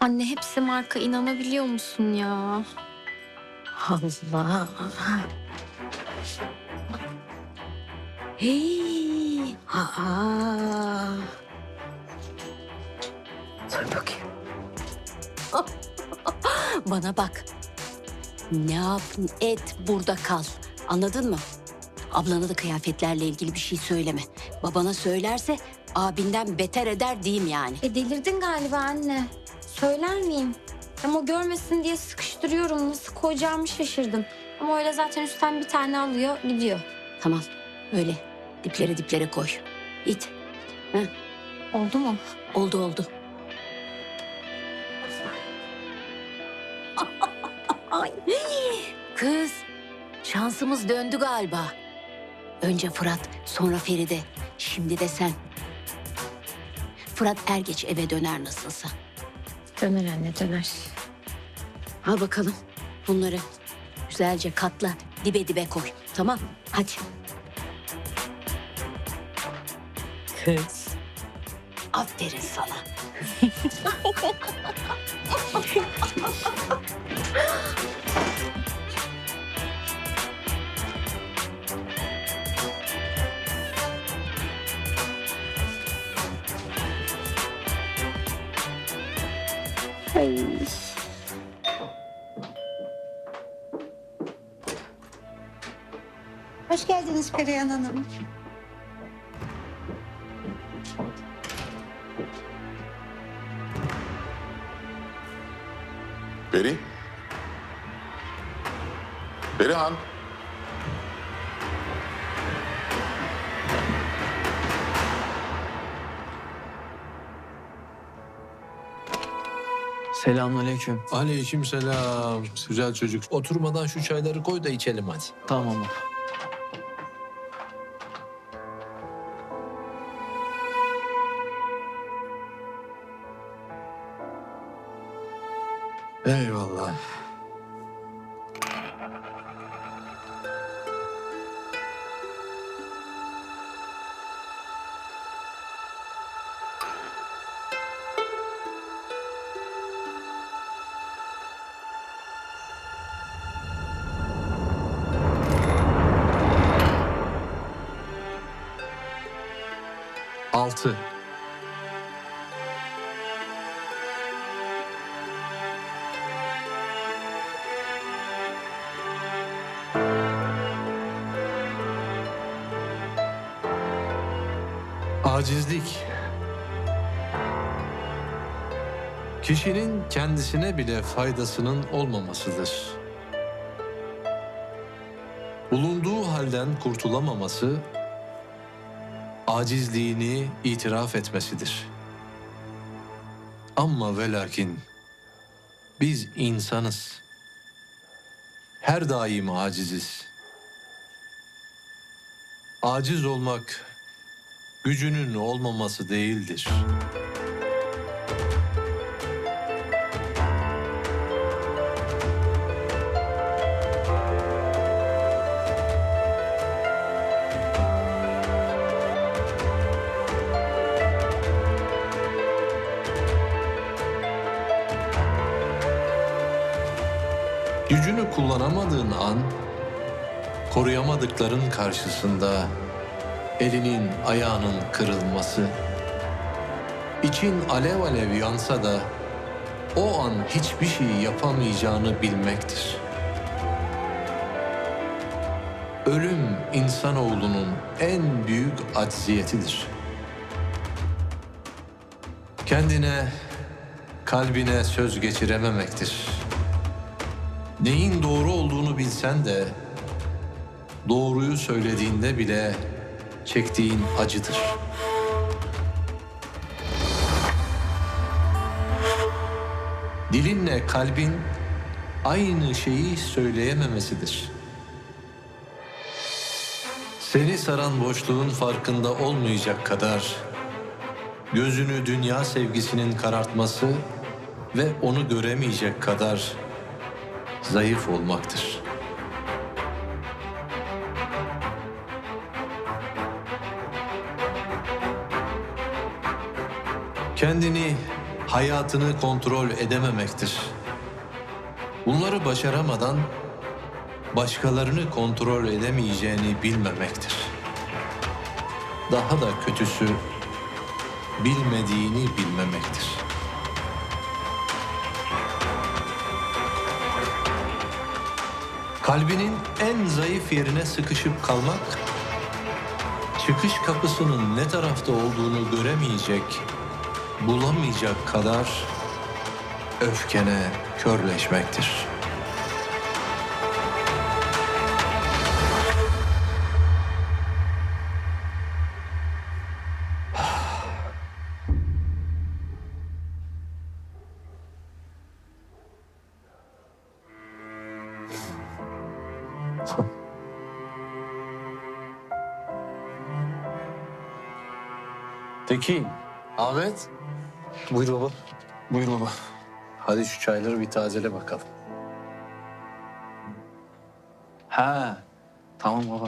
Anne hepsi marka inanabiliyor musun ya? Allah. Hey. Aa. Dur bakayım. Bana bak. Ne yap et burada kal. Anladın mı? Ablana da kıyafetlerle ilgili bir şey söyleme. Babana söylerse abinden beter eder diyeyim yani. E delirdin galiba anne. Söyler miyim? Ama görmesin diye sıkıştırıyorum. Nasıl koyacağımı şaşırdım. Ama öyle zaten üstten bir tane alıyor gidiyor. Tamam öyle diplere diplere koy. İt. Oldu mu? Oldu oldu. Ay, kız şansımız döndü galiba. Önce Fırat sonra Feride şimdi de sen. Fırat er geç eve döner nasılsa. Döner anne döner. Al bakalım bunları güzelce katla dibe dibe koy. Tamam hadi. Kız. Aferin sana. Hoş geldiniz Perihan Hanım. Beri? Berihan? Selamünaleyküm. Aleykümselam. Güzel çocuk. Oturmadan şu çayları koy da içelim hadi. Tamam. Eyvallah. Altı. Acizlik. Kişinin kendisine bile faydasının olmamasıdır. Bulunduğu halden kurtulamaması, acizliğini itiraf etmesidir. Ama ve lakin biz insanız. Her daim aciziz. Aciz olmak gücünün olmaması değildir. Gücünü kullanamadığın an, koruyamadıkların karşısında elinin ayağının kırılması, için alev alev yansa da o an hiçbir şey yapamayacağını bilmektir. Ölüm insanoğlunun en büyük acziyetidir. Kendine, kalbine söz geçirememektir. Neyin doğru olduğunu bilsen de doğruyu söylediğinde bile çektiğin acıdır. Dilinle kalbin aynı şeyi söyleyememesidir. Seni saran boşluğun farkında olmayacak kadar gözünü dünya sevgisinin karartması ve onu göremeyecek kadar zayıf olmaktır. Kendini hayatını kontrol edememektir. Bunları başaramadan başkalarını kontrol edemeyeceğini bilmemektir. Daha da kötüsü bilmediğini bilmemektir. Kalbinin en zayıf yerine sıkışıp kalmak, çıkış kapısının ne tarafta olduğunu göremeyecek, bulamayacak kadar öfkene körleşmektir. Tekin, Ahmet. Buyur baba. Buyur baba. Hadi şu çayları bir tazele bakalım. Ha. Tamam baba.